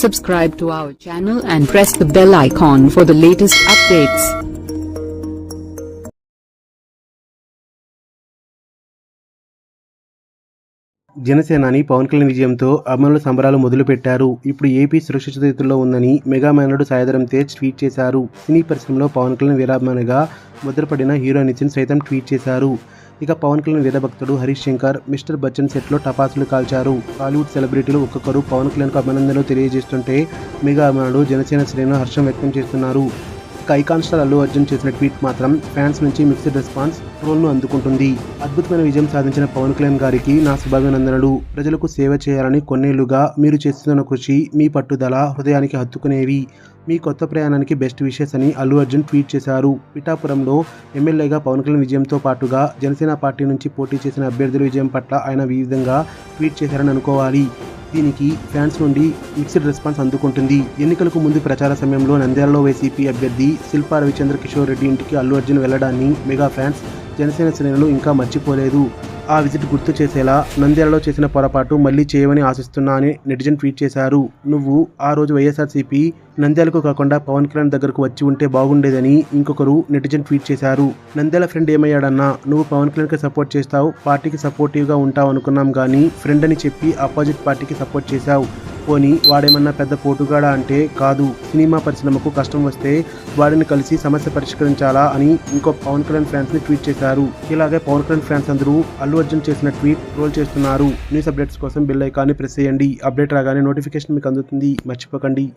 Subscribe to our channel and press the bell icon for the latest updates. జనసేనాని పవన్ కళ్యాణ్ విజయంతో అమరుల సంబరాలు మొదలుపెట్టారు. ఇప్పుడు ఏపీ సురక్షిత చేతుల్లో ఉందని మెగా మేనడు సాయధరం తేజ్ ట్వీట్ చేశారు. సినీ పరిశ్రమలో పవన్ కళ్యాణ్ వీరాభిమానిగా ముద్రపడిన హీరో నితిన్ సైతం ట్వీట్ చేశారు. ఇక పవన్ కళ్యాణ్ వేదభక్తుడు హరీష్ శంకర్ మిస్టర్ బచ్చన్ సెట్లో టపాసులు కాల్చారు. టాలీవుడ్ సెలబ్రిటీలు ఒక్కొక్కరు పవన్ కళ్యాణ్కు అభినందనలు తెలియజేస్తుంటే మెగా అభిమానులు జనసేన శ్రేణులు హర్షం వ్యక్తం చేస్తున్నారు. ఇక ఐకాన్ స్టార్ అల్లు అర్జున్ చేసిన ట్వీట్ మాత్రం ఫ్యాన్స్ నుంచి మిక్స్డ్ రెస్పాన్స్ ట్రోల్ను అందుకుంటుంది. అద్భుతమైన విజయం సాధించిన పవన్ కళ్యాణ్ గారికి నా శుభాభినందనలు. ప్రజలకు సేవ చేయాలని కొన్నేళ్ళుగా మీరు చేస్తున్న కృషి మీ పట్టుదల హృదయానికి హత్తుకునేవి. మీ కొత్త ప్రయాణానికి బెస్ట్ విషెస్ అని అల్లు అర్జున్ ట్వీట్ చేశారు. పిఠాపురంలో ఎమ్మెల్యేగా పవన్ కళ్యాణ్ విజయంతో పాటుగా జనసేన పార్టీ నుంచి పోటీ చేసిన అభ్యర్థుల విజయం పట్ల ఆయన ఈ విధంగా ట్వీట్ చేశారని అనుకోవాలి. దీనికి ఫ్యాన్స్ నుండి మిక్స్డ్ రెస్పాన్స్ అందుకుంటుంది. ఎన్నికలకు ముందు ప్రచార సమయంలో నంద్యాలలో వైసీపీ అభ్యర్థి శిల్పా రవిచంద్ర కిషోర్ రెడ్డి ఇంటికి అల్లు అర్జున్ వెళ్ళడాన్ని మెగా ఫ్యాన్స్ జనసేన శ్రేణులు ఇంకా మర్చిపోలేదు. ఆ విజిట్ గుర్తు చేసేలా నంద్యాలలో చేసిన పొరపాటు మళ్ళీ చేయమని ఆశిస్తున్నా అని నెటిజన్ ట్వీట్ చేశారు. నువ్వు ఆ రోజు వైఎస్ఆర్సీపీ నంద్యాలకు కాకుండా పవన్ కళ్యాణ్ దగ్గరకు వచ్చి ఉంటే బాగుండేదని ఇంకొకరు నెటిజన్ ట్వీట్ చేశారు. నంద్యాల ఫ్రెండ్ ఏమయ్యాడన్నా నువ్వు పవన్ కళ్యాణ్కి సపోర్ట్ చేస్తావు పార్టీకి సపోర్టివ్గా ఉంటావు అనుకున్నాం కానీ ఫ్రెండ్ అని చెప్పి ఆపోజిట్ పార్టీకి సపోర్ట్ చేశావు. పోనీ వాడేమన్నా పెద్ద పోటుగాడా అంటే కాదు. సినిమా పరిశ్రమకు కష్టం వస్తే వాడిని కలిసి సమస్య పరిష్కరించాలా అని ఇంకో పవన్ కళ్యాణ్ ఫ్యాన్స్ని ట్వీట్ చేశారు. ఇలాగే పవన్ కళ్యాణ్ ఫ్యాన్స్ అందరూ అల్లు అర్జున్ చేసిన ట్వీట్ ట్రోల్ చేస్తున్నారు. న్యూస్ అప్డేట్స్ కోసం బిల్ ఐకాన్ని ప్రెస్ చేయండి. అప్డేట్ రాగానే నోటిఫికేషన్ మీకు అందుతుంది. మర్చిపోకండి.